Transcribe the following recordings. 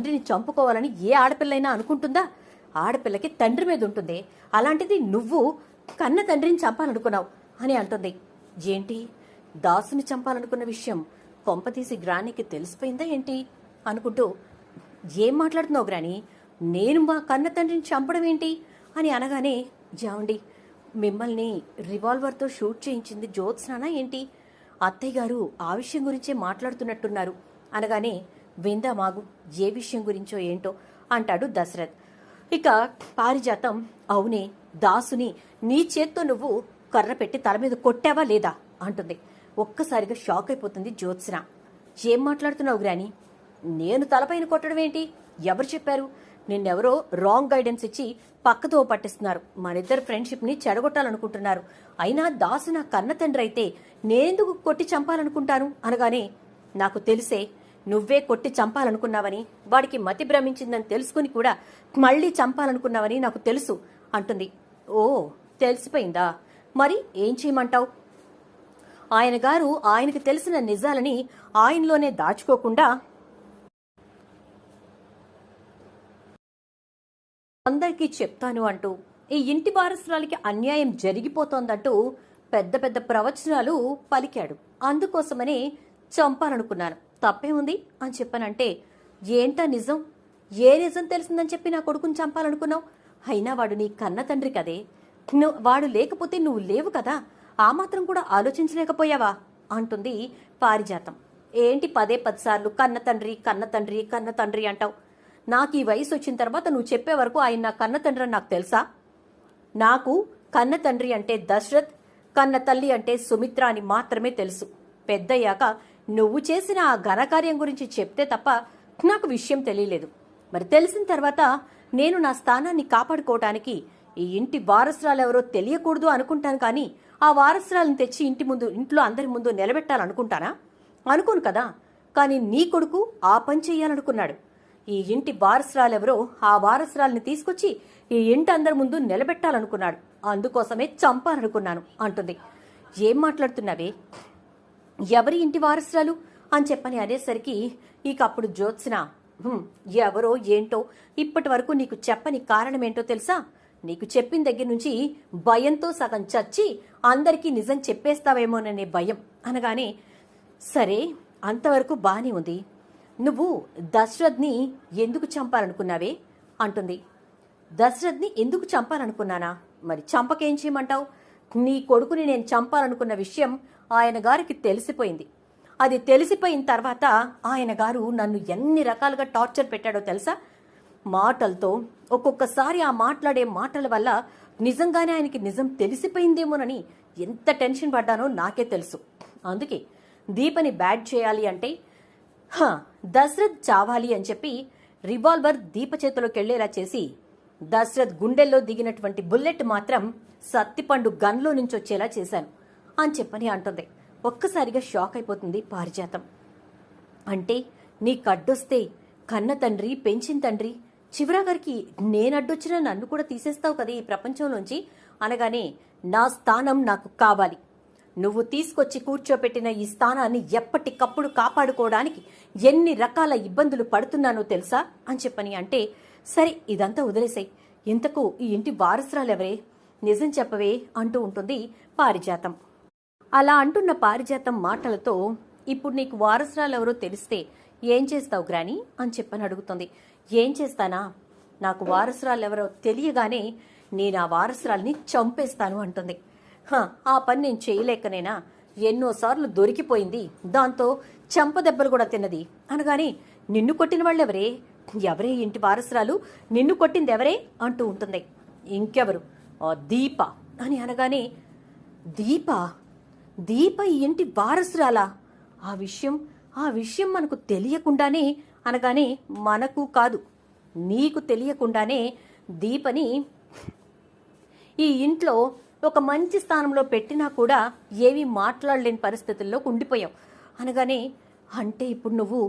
తండ్రిని చంపుకోవాలని ఏ ఆడపిల్లైనా అనుకుంటుందా? ఆడపిల్లకి తండ్రి మీద ఉంటుంది. అలాంటిది నువ్వు కన్న తండ్రిని చంపాలనుకున్నావు అని అంటుంది. ఏంటి? దాసుని చంపాలనుకున్న విషయం కొంపతీసి గ్రానికి తెలిసిపోయిందా ఏంటి? అనుకుంటూ ఏం మాట్లాడుతున్నావు గ్రాని? నేను మా కన్న తండ్రిని చంపడం ఏంటి? అని అనగానే జావండి మిమ్మల్ని రివాల్వర్తో షూట్ చేయించింది జ్యోత్స్నానా ఏంటి? అత్తయ్య గారు ఆ విషయం గురించే మాట్లాడుతున్నట్టున్నారు. అనగానే విందామాగు ఏ విషయం గురించో ఏంటో అంటాడు దశరథ్. ఇక పారిజాతం అవునే దాసుని నీ చేత్తో నువ్వు కర్ర పెట్టి తల మీద కొట్టావా లేదా? అంటుంది. ఒక్కసారిగా షాక్ అయిపోతుంది జ్యోత్స్న. ఏం మాట్లాడుతున్నావు గ్రాని? నేను తలపైన కొట్టడం ఏంటి? ఎవరు చెప్పారు? నిన్నెవరో రాంగ్ గైడెన్స్ ఇచ్చి పక్కతో పట్టిస్తున్నారు. మనిద్దరు ఇద్దరు ఫ్రెండ్షిప్ని చెడగొట్టాలనుకుంటున్నారు. అయినా దాసు నా కన్న తండ్రి అయితే నేనెందుకు కొట్టి చంపాలనుకుంటాను? అనగానే నాకు తెలిసే నువ్వే కొట్టి చంపాలనుకున్నావని వాడికి మతి భ్రమించిందని తెలుసుకుని కూడా మళ్ళీ చంపాలనుకున్నావని నాకు తెలుసు అంటుంది. ఓ తెలిసిపోయిందా? మరి ఏం చేయమంటావు? ఆయన గారు ఆయనకు తెలిసిన నిజాలని ఆయనలోనే దాచుకోకుండా అందరికీ చెప్తాను అంటూ ఈ ఇంటి వారసురాలికి అన్యాయం జరిగిపోతోందంటూ పెద్ద పెద్ద ప్రవచనాలు పలికాడు. అందుకోసమనే చంపాలనుకున్నాను. తప్పే ఉంది అని చెప్పానంటే ఏంటా నిజం? ఏ నిజం తెలిసిందని చెప్పి నా కొడుకుని చంపాలనుకున్నావు? అయినా వాడు నీ కన్న తండ్రి కదే. వాడు లేకపోతే నువ్వు లేవు కదా. ఆ మాత్రం కూడా ఆలోచించలేకపోయావా? అంటుంది పారిజాతం. ఏంటి పదే పదిసార్లు కన్న తండ్రి కన్న తండ్రి కన్న తండ్రి అంటావు? నాకు ఈ వయసు వచ్చిన తర్వాత నువ్వు చెప్పే వరకు ఆయన నా కన్న తండ్రి అని నాకు తెలుసా? నాకు కన్న తండ్రి అంటే దశరథ్ కన్న తల్లి అంటే సుమిత్ర అని మాత్రమే తెలుసు. పెద్దయ్యాక నువ్వు చేసిన ఆ ఘనకార్యం గురించి చెప్తే తప్ప నాకు విషయం తెలియలేదు. మరి తెలిసిన తర్వాత నేను నా స్థానాన్ని కాపాడుకోవటానికి ఈ ఇంటి వారసురాలు ఎవరో తెలియకూడదు అనుకుంటాను కానీ ఆ వారసురాలను తెచ్చి ఇంటి ముందు ఇంట్లో అందరి ముందు నిలబెట్టాలనుకుంటానా? అనుకోను కదా. కానీ నీ కొడుకు ఆ పని చెయ్యాలనుకున్నాడు. ఈ ఇంటి వారసురాలెవరో ఆ వారసురాలని తీసుకొచ్చి ఈ ఇంటి అందరి ముందు నిలబెట్టాలనుకున్నాడు. అందుకోసమే చంపాలనుకున్నాను అంటుంది. ఏం మాట్లాడుతున్నావే? ఎవరి ఇంటి వారసురాలు? అని చెప్పని అనేసరికి ఇక అప్పుడు జ్యోత్స్న ఎవరో ఏంటో ఇప్పటి వరకు నీకు చెప్పని కారణమేంటో తెలుసా? నీకు చెప్పిన దగ్గర నుంచి భయంతో సగం చచ్చి అందరికీ నిజం చెప్పేస్తావేమోననే భయం. అనగానే సరే అంతవరకు బానే ఉంది. నువ్వు దశరథ్ని ఎందుకు చంపాలనుకున్నావే? అంటుంది. దశరథ్ని ఎందుకు చంపాలనుకున్నానా? మరి చంపకేం చేయమంటావు? నీ కొడుకుని నేను చంపాలనుకున్న విషయం ఆయన గారికి తెలిసిపోయింది. అది తెలిసిపోయిన తర్వాత ఆయన గారు నన్ను ఎన్ని రకాలుగా టార్చర్ పెట్టాడో తెలుసా? మాటలతో ఒక్కొక్కసారి ఆ మాట్లాడే మాటల వల్ల నిజంగానే ఆయనకి నిజం తెలిసిపోయిందేమోనని ఎంత టెన్షన్ పడ్డానో నాకే తెలుసు. అందుకే దీపని బ్యాడ్ చేయాలి అంటే దశరథ్ చావాలి అని చెప్పి రివాల్వర్ దీప చేతిలోకి వెళ్ళేలా చేసి దశరథ్ గుండెల్లో దిగినటువంటి బుల్లెట్ మాత్రం సత్తిపండు గన్లో నుంచి వచ్చేలా చేశాను. అని చెప్పని అంటుంది. ఒక్కసారిగా షాక్ అయిపోతుంది పారిజాతం. అంటే నీ కడ్డొస్తే కన్న తండ్రి పెంచిన తండ్రి చివరాగారికి నేనడ్డొచ్చినా నన్ను కూడా తీసేస్తావు కదా ఈ ప్రపంచంలోంచి? అనగానే నా స్థానం నాకు కావాలి. నువ్వు తీసుకొచ్చి కూర్చోపెట్టిన ఈ స్థానాన్ని ఎప్పటికప్పుడు కాపాడుకోవడానికి ఎన్ని రకాల ఇబ్బందులు పడుతున్నానో తెలుసా? అని చెప్పని అంటే సరే ఇదంతా వదిలేసాయి. ఇంతకు ఈ ఇంటి వారసురాలెవరే? నిజం చెప్పవే అంటూ ఉంటుంది పారిజాతం. అలా అంటున్న పారిజాతం మాటలతో ఇప్పుడు నీకు వారసురాలు ఎవరో తెలిస్తే ఏం చేస్తావు గ్రాని? అని చెప్పని అడుగుతుంది. ఏం చేస్తానా? నాకు వారసురాలు ఎవరో తెలియగానే నేను ఆ వారసురాల్ని చంపేస్తాను అంటుంది. "హ, ఆ పని నేను చేయలేకనేనా? ఎన్నోసార్లు దొరికిపోయింది. దాంతో చెంపదెబ్బలు కూడా తిన్నది. అనగానే నిన్ను కొట్టిన వాళ్ళెవరే? ఎవరే ఇంటి వారసురాలు? నిన్ను కొట్టింది ఎవరే? అంటూ ఉంటుంది. ఇంకెవరు? దీప అని అనగానే దీప? దీప ఇంటి వారసురాలా? ఆ విషయం ఆ విషయం మనకు తెలియకుండానే అనగానే మనకు కాదు నీకు తెలియకుండానే దీపని ఈ ఇంట్లో ఒక మంచి స్థానంలో పెట్టినా కూడా ఏమీ మాట్లాడలేని పరిస్థితుల్లో ఉండిపోయావు. అనగానే అంటే ఇప్పుడు నువ్వు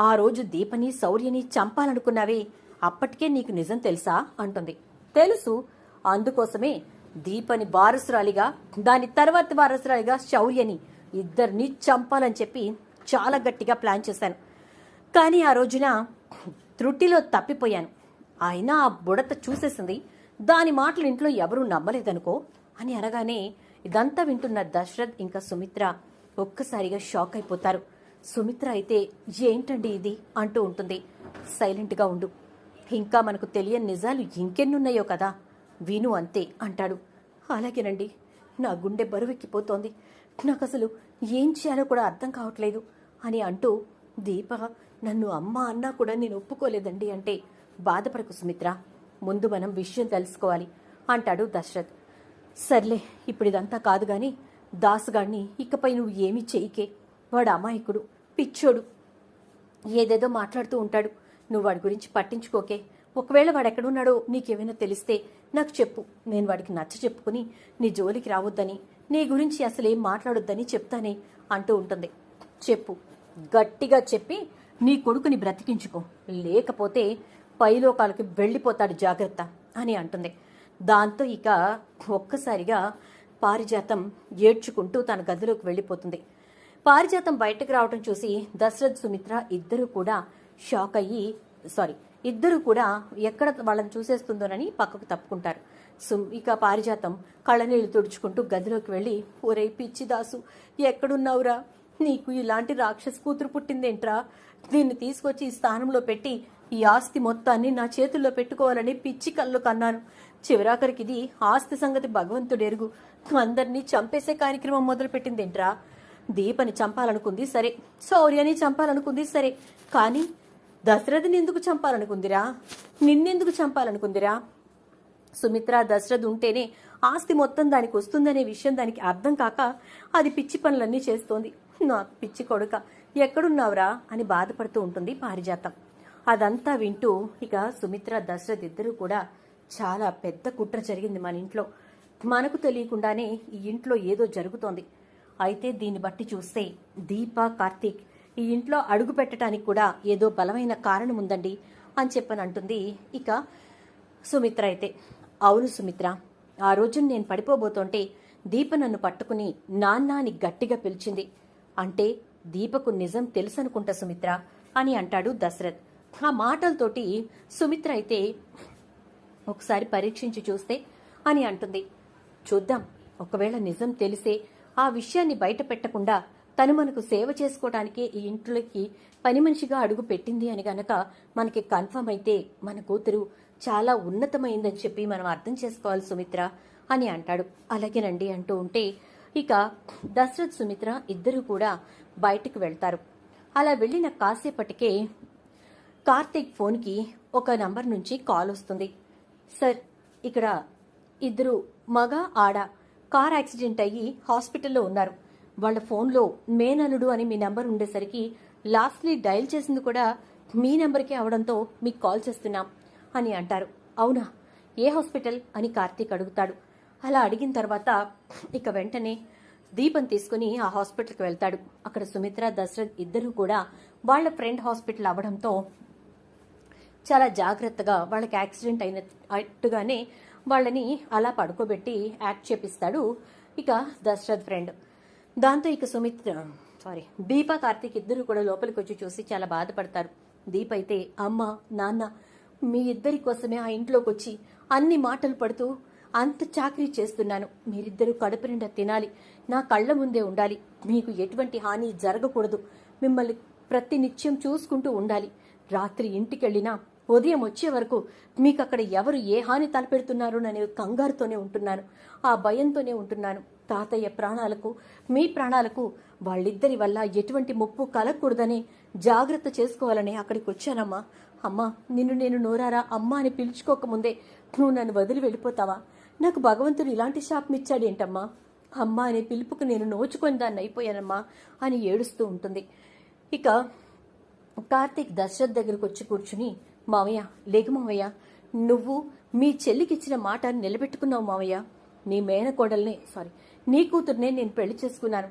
ఆ రోజు దీపని శౌర్యని చంపాలనుకున్నావే అప్పటికే నీకు నిజం తెలుసా? అంటుంది. తెలుసు అందుకోసమే దీపని వారసురాలిగా దాని తర్వాత వారసురాలిగా శౌర్యని ఇద్దరిని చంపాలని చెప్పి చాలా గట్టిగా ప్లాన్ చేశాను. కానీ ఆ రోజున త్రుటిలో తప్పిపోయాను. అయినా ఆ బుడత చూసేసింది దాని మాటలు ఇంట్లో ఎవరూ నమ్మలేదనుకో అని అనగానే ఇదంతా వింటున్న దశరథ్ ఇంకా సుమిత్ర ఒక్కసారిగా షాక్ అయిపోతారు. సుమిత్ర అయితే ఏంటండి ఇది? అంటూ ఉంటుంది. సైలెంట్గా ఉండు. ఇంకా మనకు తెలియని నిజాలు ఇంకెన్నున్నాయో కదా. విను అంతే అంటాడు. అలాగేనండి నా గుండె బరువెక్కిపోతోంది. నాకు అసలు ఏం చేయాలో కూడా అర్థం కావట్లేదు అని అంటూ దీప నన్ను అమ్మ అన్నా కూడా నేను ఒప్పుకోలేదండి అంటే బాధపడకు సుమిత్ర. ముందు మనం విషయం తెలుసుకోవాలి అంటాడు దశరథ్. సర్లే ఇప్పుడు ఇదంతా కాదు గాని దాసుగాడిని ఇకపై నువ్వు ఏమీ చేయికే. వాడు అమాయకుడు పిచ్చోడు. ఏదేదో మాట్లాడుతూ ఉంటాడు. నువ్వు వాడి గురించి పట్టించుకోకే. ఒకవేళ వాడు ఎక్కడున్నాడో నీకేమైనా తెలిస్తే నాకు చెప్పు. నేను వాడికి నచ్చ చెప్పుకుని నీ జోలికి రావద్దని నీ గురించి అసలేం మాట్లాడొద్దని చెప్తానే అంటూ ఉంటుంది. చెప్పు. గట్టిగా చెప్పి నీ కొడుకుని బ్రతికించుకో. లేకపోతే పైలోకాలకి వెళ్ళిపోతాడు జాగ్రత్త అని అంటుంది. దాంతో ఇక ఒక్కసారిగా పారిజాతం ఏడ్చుకుంటూ తన గదిలోకి వెళ్ళిపోతుంది. పారిజాతం బయటకు రావడం చూసి దశరథ్ సుమిత్ర ఇద్దరూ కూడా షాక్ అయ్యి సారీ ఇద్దరు కూడా ఎక్కడ వాళ్ళని చూసేస్తుందోనని పక్కకు తప్పుకుంటారు. సుమ్ ఇక పారిజాతం కళ్ళనీళ్ళు తుడుచుకుంటూ గదిలోకి వెళ్ళి ఒరే పిచ్చిదాసు ఎక్కడున్నావురా? నీకు ఇలాంటి రాక్షస కూతురు పుట్టిందేంట్రా? దీన్ని తీసుకొచ్చి ఈ స్థానంలో పెట్టి ఈ ఆస్తి మొత్తాన్ని నా చేతుల్లో పెట్టుకోవాలని పిచ్చి కళ్ళు కన్నాను. చివరాఖరికి ఇది ఆస్తి సంగతి భగవంతుడెరుగు. అందరినీ చంపేసే కార్యక్రమం మొదలుపెట్టిందేంట్రా? దీపని చంపాలనుకుంది సరే శౌర్యని చంపాలనుకుంది సరే కానీ దశరథని ఎందుకు చంపాలనుకుందిరా? నిన్నెందుకు చంపాలనుకుందిరా? సుమిత్ర దశరథ్ ఉంటేనే ఆస్తి మొత్తం దానికి వస్తుందనే విషయం దానికి అర్థం కాక అది పిచ్చి పనులన్నీ చేస్తోంది. నా పిచ్చి కొడుక ఎక్కడున్నావురా? అని బాధపడుతూ ఉంటుంది పారిజాతం. అదంతా వింటూ ఇక సుమిత్ర దశరథ్ ఇద్దరూ కూడా చాలా పెద్ద కుట్ర జరిగింది మన ఇంట్లో. మనకు తెలియకుండానే ఈ ఇంట్లో ఏదో జరుగుతోంది. అయితే దీన్ని బట్టి చూస్తే దీప కార్తీక్ ఈ ఇంట్లో అడుగు పెట్టడానికి కూడా ఏదో బలమైన కారణం ఉందండి అని చెప్పని అంటుంది. ఇక సుమిత్ర అయితే అవును సుమిత్ర ఆ రోజు నేను పడిపోబోతుంటే దీప నన్ను పట్టుకుని నాన్న అని గట్టిగా పిలిచింది. అంటే దీపకు నిజం తెలుసనుకుంటా సుమిత్ర అని అంటాడు దశరథ్. ఆ మాటలతోటి సుమిత్ర అయితే ఒకసారి పరీక్షించి చూస్తే అని అంటుంది. చూద్దాం ఒకవేళ నిజం తెలిసే ఆ విషయాన్ని బయట పెట్టకుండా తను మనకు సేవ చేసుకోవటానికే ఈ ఇంట్లోకి పని మనిషిగా అడుగు పెట్టింది అని గనక మనకి కన్ఫర్మ్ అయితే మన కూతురు చాలా ఉన్నతమైందని చెప్పి మనం అర్థం చేసుకోవాలి సుమిత్ర అని అంటాడు. అలాగేనండి అంటూ ఉంటే ఇక దశరథ్ సుమిత్ర ఇద్దరూ కూడా బయటికి వెళ్తారు. అలా వెళ్ళిన కాసేపటికే కార్తీక్ ఫోన్కి ఒక నంబర్ నుంచి కాల్ వస్తుంది. సార్ ఇక్కడ ఇద్దరు మగ ఆడ కార్ యాక్సిడెంట్ అయ్యి హాస్పిటల్లో ఉన్నారు. వాళ్ళ ఫోన్లో మేనలుడు అని మీ నెంబర్ ఉండేసరికి లాస్ట్లీ డయల్ చేసింది కూడా మీ నెంబర్కే అవడంతో మీకు కాల్ చేస్తున్నాం అని అంటారు. అవునా? ఏ హాస్పిటల్? అని కార్తీక్ అడుగుతాడు. అలా అడిగిన తర్వాత ఇక వెంటనే దీపం తీసుకుని ఆ హాస్పిటల్కి వెళ్తాడు. అక్కడ సుమిత్ర దశరథ్ ఇద్దరూ కూడా వాళ్ళ ఫ్రెండ్ హాస్పిటల్ అవడంతో చాలా జాగ్రత్తగా వాళ్ళకి యాక్సిడెంట్ అయినట్టుగానే వాళ్ళని అలా పడుకోబెట్టి యాక్ట్ చేపిస్తాడు ఇక దశరథ్ ఫ్రెండ్. దాంతో ఇక సుమిత్ర సారీ దీప కార్తీక్ ఇద్దరు కూడా లోపలికి వచ్చి చూసి చాలా బాధపడతారు. దీప అయితే అమ్మ నాన్న మీ ఇద్దరి కోసమే ఆ ఇంట్లోకి వచ్చి అన్ని మాటలు పడుతూ అంత చాకరీ చేస్తున్నాను. మీరిద్దరూ కడుపు నిండా తినాలి. నా కళ్ళ ముందే ఉండాలి. మీకు ఎటువంటి హాని జరగకూడదు. మిమ్మల్ని ప్రతి నిత్యం చూసుకుంటూ ఉండాలి. రాత్రి ఇంటికెళ్ళినా ఉదయం వచ్చే వరకు మీకు అక్కడ ఎవరు ఏ హాని తలపెడుతున్నారో అనే కంగారుతోనే ఉంటున్నాను. ఆ భయంతోనే ఉంటున్నాను. తాతయ్య ప్రాణాలకు మీ ప్రాణాలకు వాళ్ళిద్దరి వల్ల ఎటువంటి ముప్పు కలగకూడదని జాగ్రత్త చేసుకోవాలని అక్కడికి వచ్చానమ్మా. అమ్మా నిన్ను నేను నోరారా అమ్మా అని పిలుచుకోకముందే నువ్వు నన్ను వదిలి వెళ్ళిపోతావా? నాకు భగవంతుడు ఇలాంటి శాపం ఇచ్చాడేంటమ్మా? అమ్మా అనే పిలుపుకు నేను నోచుకొని దాన్ని అయిపోయానమ్మా అని ఏడుస్తూ ఉంటుంది. ఇక కార్తీక్ దశరథ్ దగ్గరకు వచ్చి కూర్చుని మావయ్య లేక మావయ్య. నువ్వు మీ చెల్లికిచ్చిన మాట నిలబెట్టుకున్నావు మావయ్య. నీ మేనకోడల్ని సారీ నీ కూతుర్నే నేను పెళ్ళి చేసుకున్నాను.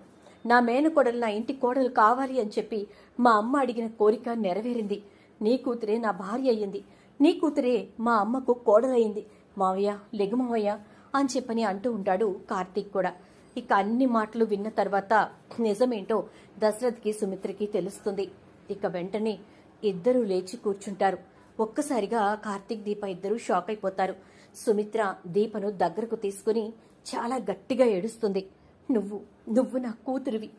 నా మేనకోడలు నా ఇంటి కోడలు కావాలి అని చెప్పి మా అమ్మ అడిగిన కోరిక నెరవేరింది. నీ కూతురే నా భార్య అయ్యింది. నీ కూతురే మా అమ్మకు కోడలయ్యింది. మావయ్య లెగు మావయ్య అని చెప్పని అంటూ ఉంటాడు కార్తీక్ కూడా. ఇక అన్ని మాటలు విన్న తర్వాత నిజమేంటో దశరథ్కి సుమిత్రకి తెలుస్తుంది. ఇక వెంటనే ఇద్దరూ లేచి కూర్చుంటారు. ఒక్కసారిగా కార్తీక్ దీప ఇద్దరూ షాక్ అయిపోతారు. సుమిత్ర దీపను దగ్గరకు తీసుకుని చాలా గట్టిగా ఏడుస్తుంది. నువ్వు నువ్వు నా కూతురివి.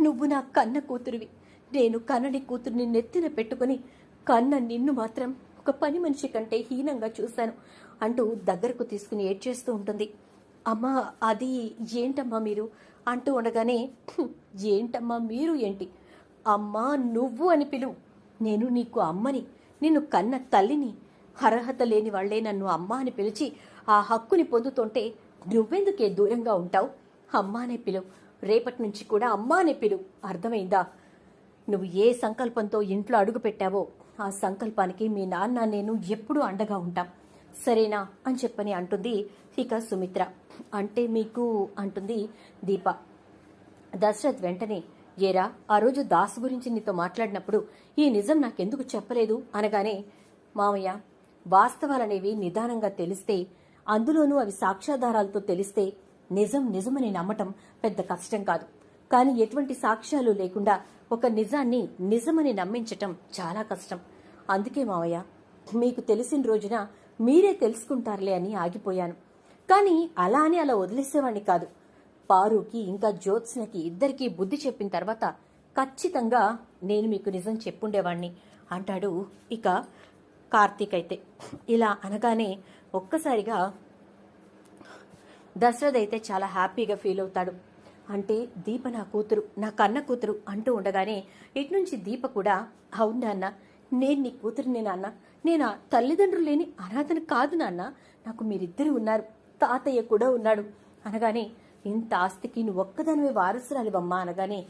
నువ్వు నా కన్న కూతురివి. నేను కన్నని కూతురిని నెత్తిన పెట్టుకుని కన్న నిన్ను మాత్రం ఒక పని మనిషి కంటే హీనంగా చూశాను అంటూ దగ్గరకు తీసుకుని ఏడ్చేస్తూ ఉంటుంది. అమ్మా అది ఏంటమ్మా మీరు? అంటూ ఉండగానే ఏంటమ్మా మీరు ఏంటి? అమ్మా నువ్వు అని పిలువు నేను నీకు అమ్మని నిన్ను కన్న తల్లిని అర్హత లేని వాళ్ళే నన్ను అమ్మ అని పిలిచి ఆ హక్కుని పొందుతుంటే నువ్వెందుకే దూరంగా ఉంటావు? అమ్మా అనే పిలువు రేపటి నుంచి కూడా అమ్మా అనే పిలువు అర్థమైందా? నువ్వు ఏ సంకల్పంతో ఇంట్లో అడుగు పెట్టావో ఆ సంకల్పానికి మీ నాన్న నేను ఎప్పుడూ అండగా ఉంటాం. సరేనా అని చెప్పని అంటుంది ఇక సుమిత్ర. అంటే మీకు అంటుంది దీప. దశరథ్ వెంటనే ఏరా ఆ రోజు దాసు గురించి నీతో మాట్లాడినప్పుడు ఈ నిజం నాకెందుకు చెప్పలేదు? అనగానే మామయ్య వాస్తవాలనేవి నిదానంగా తెలిస్తే అందులోనూ అవి సాక్ష్యాధారాలతో తెలిస్తే నిజం నిజమని నమ్మటం పెద్ద కష్టం కాదు. కానీ ఎటువంటి సాక్ష్యాలు లేకుండా ఒక నిజాన్ని నిజమని నమ్మించటం చాలా కష్టం. అందుకే మావయ్య మీకు తెలిసిన రోజున మీరే తెలుసుకుంటారులే అని ఆగిపోయాను. కానీ అలా అని అలా వదిలేసేవాణ్ణి కాదు. పారుకి ఇంకా జ్యోత్స్నకి ఇద్దరికీ బుద్ధి చెప్పిన తర్వాత ఖచ్చితంగా నేను మీకు నిజం చెప్పుండేవాణ్ణి అంటాడు ఇక కార్తీక్ అయితే. ఇలా అనగానే ఒక్కసారిగా దశరథ్ అయితే చాలా హ్యాపీగా ఫీల్ అవుతాడు. అంటే దీప నా కూతురు నా కన్న కూతురు అంటూ ఉండగానే ఇటు నుంచి దీప కూడా అవును నాన్న నేను నీ కూతురిని నాన్న నేను ఆ తల్లిదండ్రులు లేని అనాథన కాదు నాన్న నాకు మీరిద్దరు ఉన్నారు తాతయ్య కూడా ఉన్నాడు అనగానే ఇంత ఆస్తికి నువ్వు ఒక్కదానివే వారసురాలివమ్మా అనగానే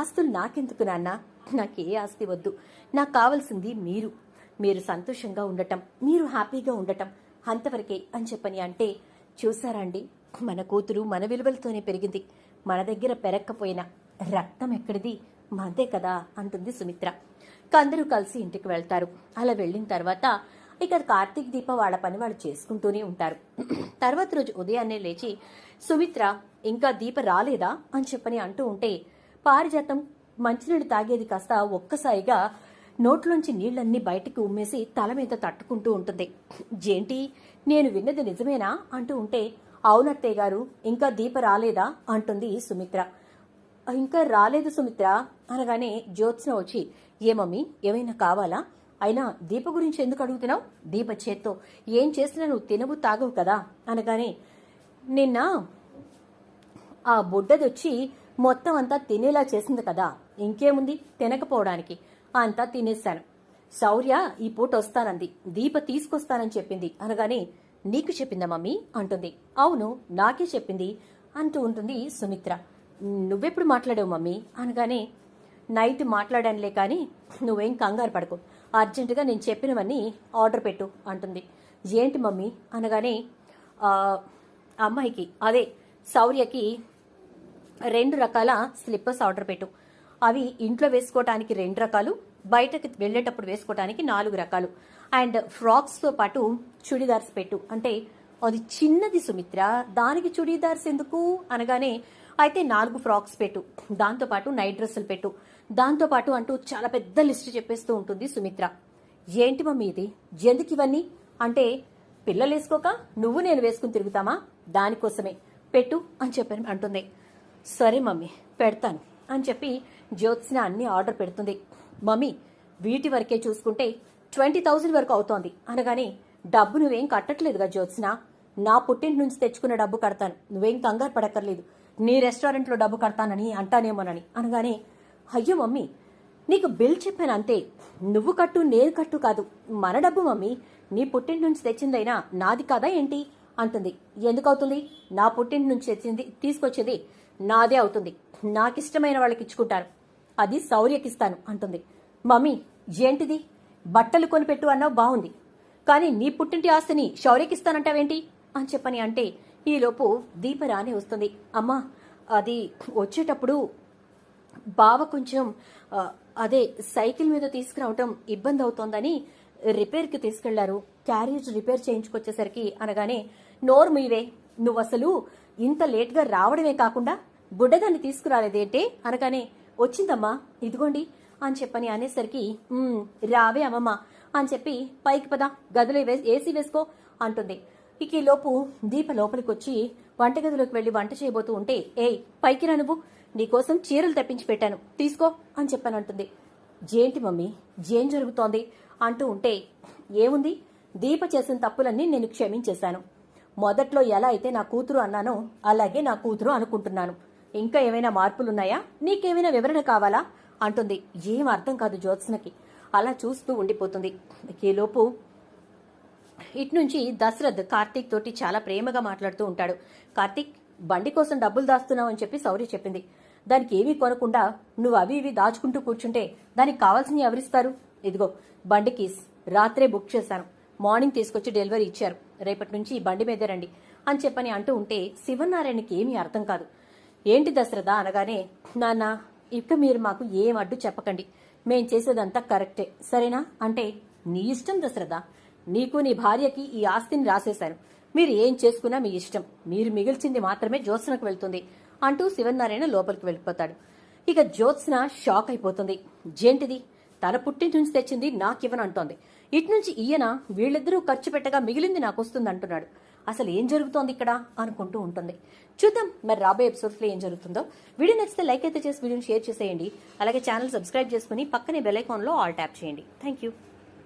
ఆస్తులు నాకెందుకు నాన్న? నాకే ఆస్తి వద్దు. నాకు కావాల్సింది మీరు. మీరు సంతోషంగా ఉండటం మీరు హ్యాపీగా ఉండటం. అంతవరకే అని చెప్పని అంటే చూసారండి మన కూతురు మన విలువలతోనే పెరిగింది. మన దగ్గర పెరక్కపోయినా రక్తం ఎక్కడిది? మాదే కదా అంటుంది సుమిత్ర. అందరూ కలిసి ఇంటికి వెళ్తారు. అలా వెళ్ళిన తర్వాత ఇక కార్తీక్ దీప వాళ్ళ పని వాళ్ళు చేసుకుంటూనే ఉంటారు. తర్వాత రోజు ఉదయాన్నే లేచి సుమిత్ర ఇంకా దీప రాలేదా? అని చెప్పని అంటూ ఉంటే పారిజాతం మంచినీళ్ళు తాగేది కాస్త ఒక్కసారిగా నోట్లోంచి నీళ్ళన్నీ బయటికి ఉమ్మేసి తల మీద తట్టుకుంటూ ఉంటుంది. జేంటి నేను విన్నది నిజమేనా? అంటూ ఉంటే అవునత్తయ్య గారు ఇంకా దీప రాలేదా? అంటుంది సుమిత్ర. ఇంకా రాలేదు సుమిత్ర అనగానే జ్యోత్స్న వచ్చి ఏమమ్మీ ఏమైనా కావాలా? అయినా దీప గురించి ఎందుకు అడుగుతున్నావు? దీప చేత్తో ఏం చేసినా నువ్వు తినవు తాగవు కదా? అనగానే నిన్న ఆ బుడ్డదొచ్చి మొత్తం అంతా తినేలా చేసింది కదా ఇంకేముంది? తినకపోవడానికి. అంతా తినేశాను. శౌర్య ఈ పూట వస్తానంది. దీప తీసుకొస్తానని చెప్పింది. అనగానే నీకు చెప్పిందా మమ్మీ? అంటుంది. అవును నాకే చెప్పింది అంటూ ఉంటుంది సుమిత్ర. నువ్వెప్పుడు మాట్లాడావు మమ్మీ? అనగానే నైట్ మాట్లాడానులే కానీ నువ్వేం కంగారు పడకు. అర్జెంటుగా నేను చెప్పినవన్నీ ఆర్డర్ పెట్టు అంటుంది. ఏంటి మమ్మీ? అనగానే అమ్మాయికి అదే శౌర్యకి రెండు రకాల స్లిప్పర్స్ ఆర్డర్ పెట్టు. అవి ఇంట్లో వేసుకోవటానికి రెండు రకాలు బయటకి వెళ్ళేటప్పుడు వేసుకోవటానికి నాలుగు రకాలు. అండ్ ఫ్రాక్స్తో పాటు చుడిదార్స్ పెట్టు. అంటే అది చిన్నది సుమిత్ర దానికి చుడీదార్స్ ఎందుకు అనగానే అయితే నాలుగు ఫ్రాక్స్ పెట్టు. దాంతోపాటు నైట్ డ్రెస్సులు పెట్టు. దాంతోపాటు అంటూ చాలా పెద్ద లిస్ట్ చెప్పేస్తూ ఉంటుంది సుమిత్ర. ఏంటి మమ్మీ ఇది? ఎందుకు ఇవన్నీ? అంటే పిల్లలు వేసుకోక నువ్వు నేను వేసుకుని తిరుగుతామా? దానికోసమే. పెట్టు అని చెప్పని అంటుంది. సరే మమ్మీ పెడతాను అని చెప్పి జ్యోత్స్న అన్ని ఆర్డర్ పెడుతుంది. మమ్మీ వీటి వరకే చూసుకుంటే ట్వంటీ థౌజండ్ వరకు అవుతోంది. అనగానే డబ్బు నువ్వేం కట్టట్లేదుగా జ్యోత్స్న. నా పుట్టింటి నుంచి తెచ్చుకున్న డబ్బు కడతాను. నువ్వేం కంగారు పడక్కర్లేదు. నీ రెస్టారెంట్లో డబ్బు కడతానని అంటానేమోనని. అనగానే అయ్యో మమ్మీ నీకు బిల్ చెప్పాను అంతే. నువ్వు కట్టు నేను కట్టు కాదు. మన డబ్బు మమ్మీ నీ పుట్టింటి నుంచి తెచ్చిందైనా నాది కాదా ఏంటి? అంటుంది. ఎందుకు అవుతుంది? నా పుట్టింటి నుంచి తెచ్చింది తీసుకొచ్చింది నాదే అవుతుంది. నాకిష్టమైన వాళ్ళకి ఇచ్చుకుంటారు అది శౌర్యకిస్తాను అంటుంది. మమ్మీ ఏంటిది బట్టలు కొనిపెట్టు అన్నావు బాగుంది కానీ నీ పుట్టింటి ఆస్తిని శౌర్యకిస్తానంటావేంటి? అని చెప్పని అంటే ఈలోపు దీపరానే వస్తుంది. అమ్మా అది వచ్చేటప్పుడు బావ కొంచెం అదే సైకిల్ మీద తీసుకురావటం ఇబ్బంది అవుతోందని రిపేర్కి తీసుకెళ్ళారు. క్యారేజ్ రిపేర్ చేయించుకొచ్చేసరికి అనగానే నోరు మీవే నువ్వు అసలు ఇంత లేట్గా రావడమే కాకుండా బుడ్డదాన్ని తీసుకురాలేదేంటే? అనగానే వచ్చిందమ్మా. ఇదిగోండి అని చెప్పని అనేసరికి రావే అమ్మమ్మ అని చెప్పి పైకి పద గదిలో ఏసీ వేసుకో అంటుంది. ఇక ఈ లోపు దీప లోపలికి వచ్చి వంటగదిలోకి వెళ్ళి వంట చేయబోతూ ఉంటే ఏయ్ పైకి రా నువ్వు. నీకోసం చీరలు తెప్పించి పెట్టాను. తీసుకో అని చెప్పానంటుంది జేంటి మమ్మీ ఏం జరుగుతోంది? అంటూ ఉంటే ఏముంది? దీప చేసిన తప్పులన్నీ నేను క్షమించేశాను. మొదట్లో ఎలా అయితే నా కూతురు అన్నానో అలాగే నా కూతురు అనుకుంటున్నాను. ఇంకా ఏమైనా మార్పులున్నాయా? నీకేమైనా వివరణ కావాలా? అంటుంది. ఏం అర్థం కాదు జ్యోత్స్నకి. అలా చూస్తూ ఉండిపోతుంది. ఈలోపు ఇట్నుంచి దశరథ్ కార్తీక్ తోటి చాలా ప్రేమగా మాట్లాడుతూ ఉంటాడు. కార్తీక్ బండి కోసం డబ్బులు దాస్తున్నావు అని చెప్పి సౌర్య చెప్పింది. దానికి ఏమీ కొనకుండా నువ్వు అవి ఇవి దాచుకుంటూ కూర్చుంటే దానికి కావాల్సినవి ఎవరిస్తారు? ఇదిగో బండి కీస్. రాత్రే బుక్ చేశాను. మార్నింగ్ తీసుకొచ్చి డెలివరీ ఇచ్చారు. రేపటి నుంచి ఈ బండి మీదే రండి అని చెప్పని అంటూ ఉంటే శివనారాయణకి ఏమీ అర్థం కాదు. ఏంటి దశరథ అనగానే నాన్న ఇక మీరు మాకు ఏం అడ్డు చెప్పకండి. మేం చేసేదంతా కరెక్టే. సరేనా? అంటే నీ ఇష్టం దశరథ. నీకు నీ భార్యకి ఈ ఆస్తిని రాసేశాను. మీరు ఏం చేసుకున్నా మీ ఇష్టం. మీరు మిగిల్చింది మాత్రమే జ్యోత్స్నకు వెళ్తుంది. అంటూ శివనారాయణ లోపలికి వెళ్ళిపోతాడు. ఇక జ్యోత్స్న షాక్ అయిపోతుంది. జేంటిది? తన పుట్టింటి నుంచి తెచ్చింది నాకివ్వనంటోంది ఇటు నుంచి ఈయన వీళ్ళిద్దరూ ఖర్చు పెట్టగా మిగిలింది నాకు వస్తుంది అంటున్నాడు అసలు ఏం జరుగుతోంది ఇక్కడ అనుకుంటూ ఉంటుంది. చూద్దాం మరి రాబోయే ఎపిసోడ్స్లో ఏం జరుగుతుందో. వీడియో నచ్చితే లైక్ అయితే చేసి వీడియోని షేర్ చేసేయండి. అలాగే ఛానల్ సబ్స్క్రైబ్ చేసుకుని పక్కనే బెల్ ఐకాన్లో ఆల్ ట్యాప్ చేయండి. Thank you.